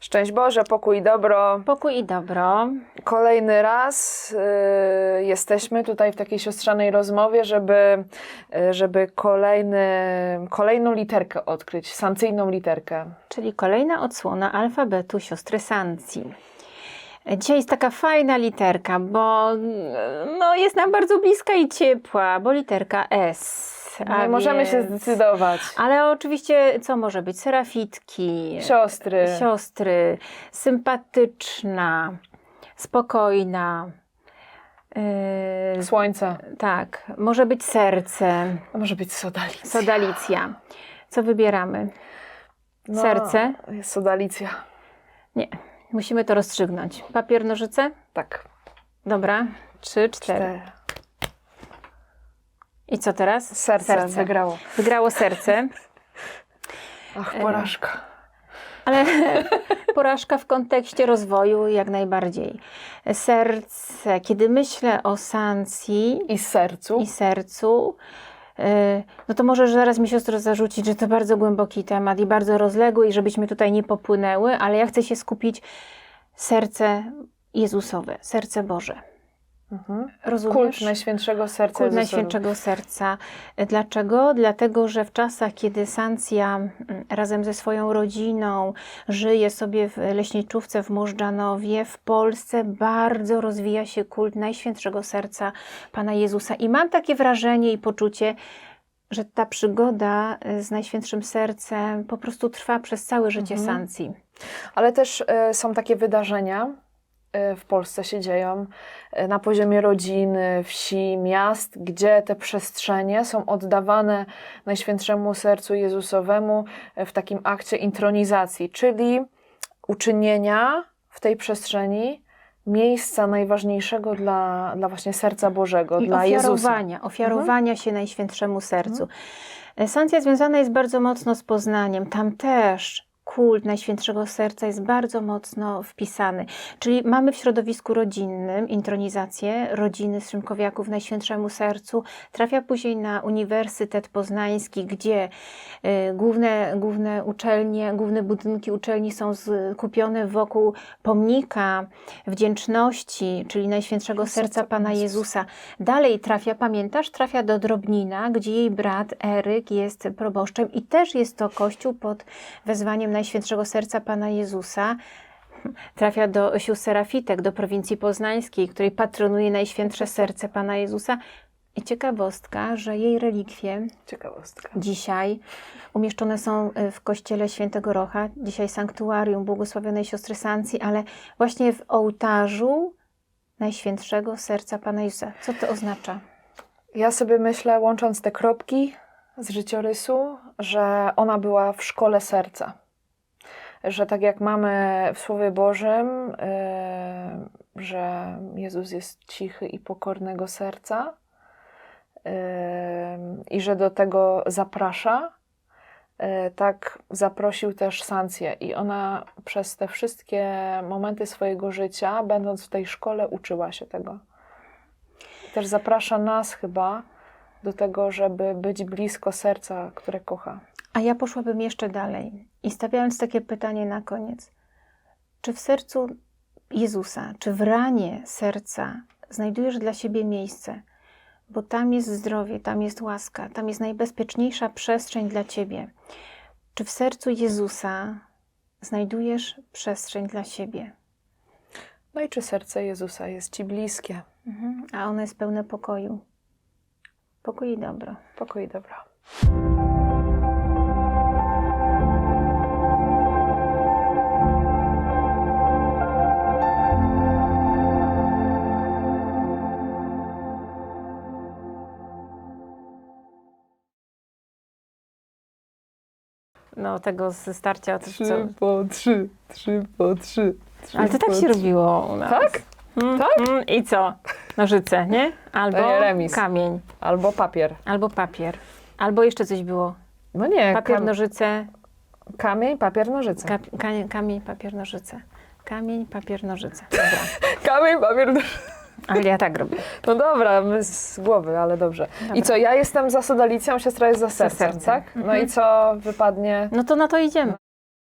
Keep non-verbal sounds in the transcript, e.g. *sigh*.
Szczęść Boże, pokój i dobro. Pokój i dobro. Kolejny raz y, jesteśmy tutaj w takiej siostrzanej rozmowie, żeby, y, żeby kolejny, kolejną literkę odkryć, sancyjną literkę. czyli kolejna odsłona alfabetu siostry Sancji. Dzisiaj jest taka fajna literka, bo no, jest nam bardzo bliska i ciepła, bo literka S. A możemy się więc- zdecydować. Ale oczywiście, co może być? Serafitki, Siostry. siostry, sympatyczna, spokojna. Yy, Słońce. tak, może być serce, A może być sodalicja. sodalicja. Co wybieramy? No, Serce? Jest sodalicja. Nie, musimy to rozstrzygnąć. Papier, nożyce? Tak. Dobra, trzy, cztery. Cztery. I co teraz? Serce, wygrało. Wygrało serce, *laughs* Ach, porażka. *laughs* ale porażka w kontekście rozwoju jak najbardziej. Serce, kiedy myślę o Sancji I sercu. i sercu, yy, no to może zaraz mi siostro zarzucić, że to bardzo głęboki temat i bardzo rozległy i żebyśmy tutaj nie popłynęły, ale ja chcę się skupić serce Jezusowe, serce Boże. Mhm. Rozumiesz? Kult Najświętszego Serca Kult. Najświętszego Serca. Dlaczego? Dlatego, że w czasach, kiedy Sancja mm, razem ze swoją rodziną żyje sobie w leśniczówce w Możdżanowie, w Polsce bardzo rozwija się kult Najświętszego Serca Pana Jezusa. I mam takie wrażenie i poczucie, że ta przygoda y, z Najświętszym Sercem po prostu trwa przez całe życie Mhm. Sancji. Ale też e, są takie wydarzenia, w Polsce się dzieją, e, na poziomie rodziny, wsi, miast, gdzie te przestrzenie są oddawane Najświętszemu Sercu Jezusowemu e, w takim akcie intronizacji, czyli uczynienia w tej przestrzeni miejsca najważniejszego dla, dla właśnie Serca Bożego, I dla Jezusa. Mhm. ofiarowania, ofiarowania się Najświętszemu Sercu. Sancja związana jest bardzo mocno z Poznaniem. Tam też kult Najświętszego Serca jest bardzo mocno wpisany. Czyli mamy w środowisku rodzinnym intronizację rodziny Szymkowiaków Najświętszemu Sercu. Trafia później na Uniwersytet Poznański, gdzie y, główne, główne uczelnie, główne budynki uczelni są skupione wokół pomnika wdzięczności, czyli Najświętszego Serca Pana Jezusa. Dalej trafia, pamiętasz, trafia do Drobnina, gdzie jej brat Eryk jest proboszczem i też jest to kościół pod wezwaniem Najświętszego Serca Pana Jezusa. Trafia do sióstr Serafitek, do prowincji poznańskiej, której patronuje Najświętsze Serce Pana Jezusa. I ciekawostka, że jej relikwie Ciekawostka. dzisiaj umieszczone są y, w kościele Świętego Rocha, dzisiaj sanktuarium błogosławionej siostry Sancji, ale właśnie w ołtarzu Najświętszego Serca Pana Jezusa. Co to oznacza? Ja sobie myślę, łącząc te kropki z życiorysu, że ona była w szkole serca. Że tak jak mamy w Słowie Bożym, yy, że Jezus jest cichy i pokornego serca yy, i że do tego zaprasza, yy, tak zaprosił też Sancję. I ona przez te wszystkie momenty swojego życia, będąc w tej szkole, uczyła się tego też zaprasza nas chyba do tego, żeby być blisko serca, które kocha. A ja poszłabym jeszcze dalej i stawiając takie pytanie na koniec. Czy w sercu Jezusa, czy w ranie serca znajdujesz dla siebie miejsce? Bo tam jest zdrowie, tam jest łaska, tam jest najbezpieczniejsza przestrzeń dla ciebie. Czy w sercu Jezusa znajdujesz przestrzeń dla siebie? No i czy serce Jezusa jest Ci bliskie? Mhm. A ono jest pełne pokoju. Pokój i dobro. Pokój i dobra. No, tego ze starcia. To, po trzy, trzy po trzy. Ale to tak się robiło u nas. Tak? Mm, Tak? mm, I co? Nożyce, nie? Albo nie kamień, Albo papier. albo papier. Albo jeszcze coś było. No nie, Papier, kam- nożyce, kamień, papier, nożyce. ka- kamień, papier, nożyce. Kamień, papier, nożyce. Dobra. *laughs* Kamień, papier, nożyce. Ale ja tak robię. No dobra, my z głowy, ale dobrze. I Dobra. co, ja jestem za sodalicją, siostra jest za sercem, sercem. tak? No Mhm. i co wypadnie? No to na to idziemy.